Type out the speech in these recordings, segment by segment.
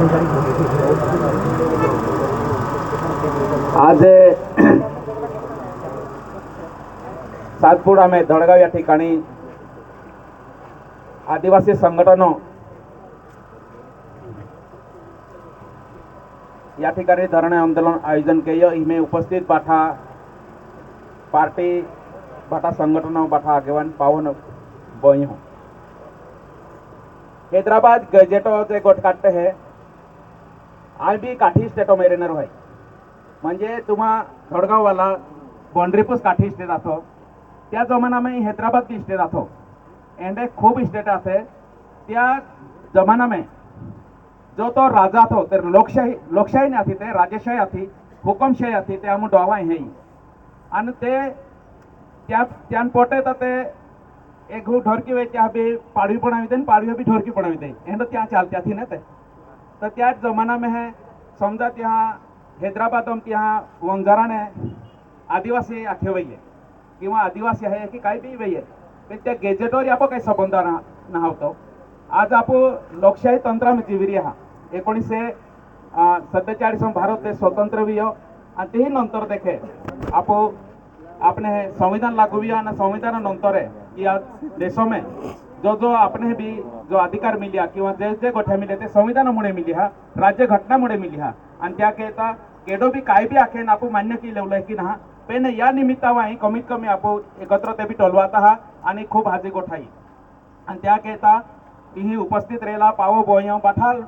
आज सातपुडा में धडगाव या ठिकाणी आदिवासी संघटन या ठिकाणी आंदोलन आयोजन केलं. हिमे उपस्थित बाठा पार्टी, बाठा संगठन बाठा आगेवान, पावन बई हूँ हैदराबाद गजेटो जे गोट काढते है. आय बी काठी स्टेट ऑफ मेरिनर होय म्हणजे तुम्हा धडगाववाला बॉन्ड्रीपूस काठी स्टेट आसो त्या जमानामे हैदराबाद की स्टेट आसो एंडे खूब स्टेट आसे त्या जमानामे जो तो राजा थो ते लोकशाही लोकशाही नाही आथी ते राजेशाही आती हुकमशाही आती ते आमू डोवा हे. आणि ते त्या त्यान पोटे तर ते एक ढोरकी वे त्या बी पाडवी पडावी दे पाडवी बी ढोरकी पडावी दे एंड त्या चालत्या थी ना ते. तर त्याच जमाना में है। समजा त्या हैदराबाद हम त्या वंजाराने आदिवासी आखे आहे किंवा आदिवासी आहे की काही बी वय ते त्या गेजेटवर आपण काही संबंध नव्हतो आज आपण लोकशाही तंत्रामध्ये जिविरी आहात एकोणीसशे सत्तेचाळीस भारत देश स्वतंत्र वियो हो। आणि तेही नंतर देखे। आपण आपने हे संविधान लागू हुआ हो, आणि संविधान नंतर है। की आज देशों में जो जो आपने भी जो अधिकार मिल्या किंवा जे जे गोठ्या मिले ते संविधानामुळे मिली हा राज्य घटनामुळे मिली हा. आणि त्या केडो बी काय बी आखेन आपण मान्य केलेलं की ना पेन या निमित्तावाही कमीत कमी आपण एकत्र ते बी टोलवात आहा आणि खूप हाजी गोठाई. आणि त्या ही उपस्थित रेला पाव बोय पाठाल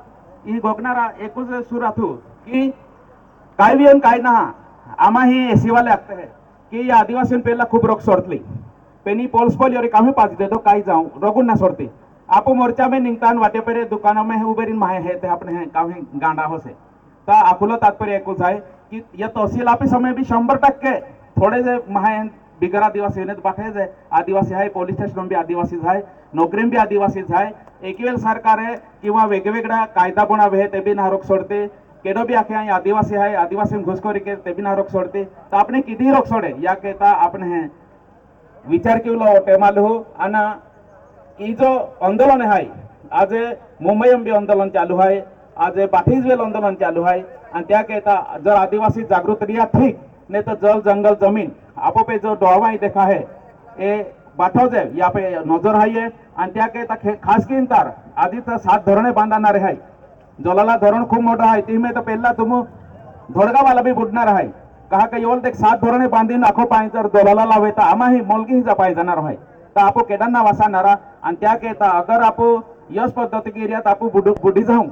ही गोगणारा एकूच सूर आथू की काय बी काय ना आम्हा ही एसीवाले लागते है की या आदिवासी पेला खूप रोग सोडतली. पेनी पोल्स पोल योरी कामी पाच देतो काई जाऊ रोगुन ना सोड़ती आपो मोर्चा में निंगतान वाटे पेरे दुकानों में उबेरिन माहे है ते अपने हैं कामी गांडा हो से ता आकुलो तात्पर्य एकूच आहे की या तहसील आपी समय भी शंभर टक्के थोडे जे माहे बिगर आदिवासी येण्यात बाटे जे आदिवासी आहे पोलीस स्टेशन बी आदिवासीच आहे नोकरीम बी आदिवासीच आहे एकवेळ सरकार आहे किंवा वेगवेगळ्या कायदा बनावे हे ते बी नारोक सोडते केडो बी आखे आदिवासी आहे आदिवासी घुसखोरी के ते बी नारोक सोडते तर आपण किती रोक सोडे या केता आपण हे विचार केलो हो, टेमालू आणि ही हो. जो आंदोलन आहे आज मुंबई बी आंदोलन चालू आहे आज बाठीजवेल आंदोलन चालू आहे आणि त्या केता जर आदिवासी जागृत रिया ठीक नाही तर जल जंगल जमीन आपोपे जो डोळवाई देखा है ए बाठो जे या पे नजर आहे आणि त्या केता खे- खास किन तार आधी तर सात धरणे बांधणारे आहे. जलाला धरण खूप मोठं आहे तिमे तर पहिला तुम धोडगावाला बी बुडणार आहे. कहा का येवल एक सात धोरणे बांधीन आखो पाय जर दोलाला लावे तर आम्हाही मोलगी जा पाय जाणार आहे तर आपो केदांना वासानारा आणि त्या केता अगर आपो यश पद्धती की एरियात आपो बुडू बुडी जाऊ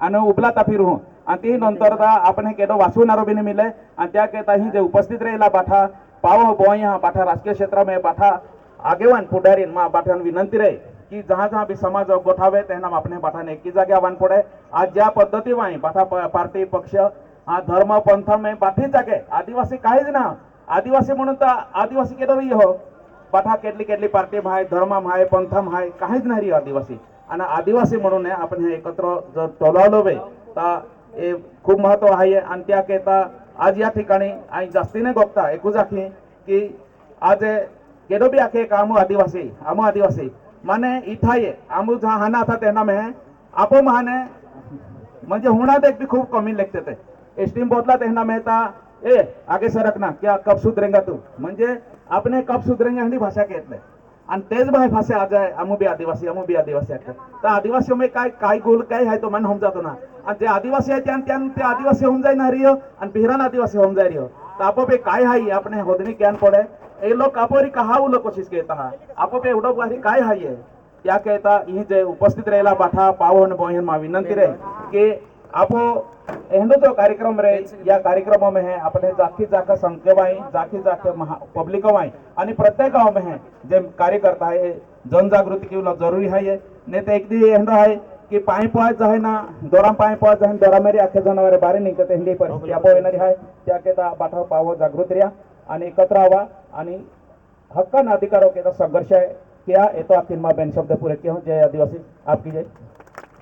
आणि उबला ताफी रहू आणि ती नंतर आपण हे केडो वाचवणारो नारो नाही मिले आणि त्या केता ही जे उपस्थित राहिला बाठा पाव बोय हा बाठा राजकीय क्षेत्रामध्ये बाठा आगेवान पुढारीन मा पाठान विनंती रे की जहाँ जहाँ भी समाज गोठावे तेना आपणे बाठाने एकी जागे आव्हान पडे आज ज्या पद्धती वाई बाठा प- पार्टी पक्ष हा धर्म पंथ में बाठी जागे. आदिवासी काहीच ना. आदिवासी म्हणून तर आदिवासी केलं रही हो. पाठा केटली केटली पार्टी हाय धर्म माय पंथम हाय काहीच नाही रे आदिवासी. आणि आदिवासी म्हणून आपण हे एकत्र जर टोलावलो बे तर हे खूप महत्त्व आहे. आणि त्या केता आज या ठिकाणी आई जास्तीने गोपता एकूच आखी की आज केलो बी आखे का आमू आदिवासी आमू आदिवासी. माने इथाय आमू जहा हाना था तेना में आपो महाने म्हणजे होणार एक बी खूप कमी लेखते ते एस्टीम बोतला तेहना मेहता। ए आगे सरकना क्या कब सुधरेंगा तू? म्हणजे आपने कब सुधरेंगे हिंदी भाषा घेतलंय आणि तेच भाई भाषा आज आहे अमु बी आदिवासी अमु बी आदिवासी आहे तर आदिवासी में काय काय गोल काय आहे तो मन होऊन जातो ना। आणि जे आदिवासी आहे त्यान त्यान ते आदिवासी होऊन जाईना रिओ आणि हो, बिहरान आदिवासी होऊन जाय रियो हो। तर आपोपे काय हाई आपने होदनी ज्ञान पडे। ए लोक आपोरी कहा उलो कोशिश केता आपो आपोपे एवढं भारी काय हाई आहे त्या कहता? ही जे उपस्थित राहिला पाठा पावन बोहन मा विनंती रे की आपो एहनो जो कार्यक्रम रहे या कार्यक्रमों में है अपने जाकी जाका संख्यवाई जाकी जाके पब्लिक वाई आणि प्रत्येक गाव में है जे कार्यकर्ता है जनजागृति की जरूरी है ये। नहीं तो एक दी एहनो है की पाय पोहायच आहे ना दोरा पाय पोहायच आहे दोरा मेरी अख्खे जनावरे बारे निघतात हिंदी परिस्थिती आपो येणारी आहे त्या केता बाठा पाव जागृत रिया आणि एकत्र हवा आणि हक्का अधिकारों के संघर्ष है। किया ये तो आपकी माँ बहन शब्द पूरे किए हूँ जय आदिवासी आपकी जय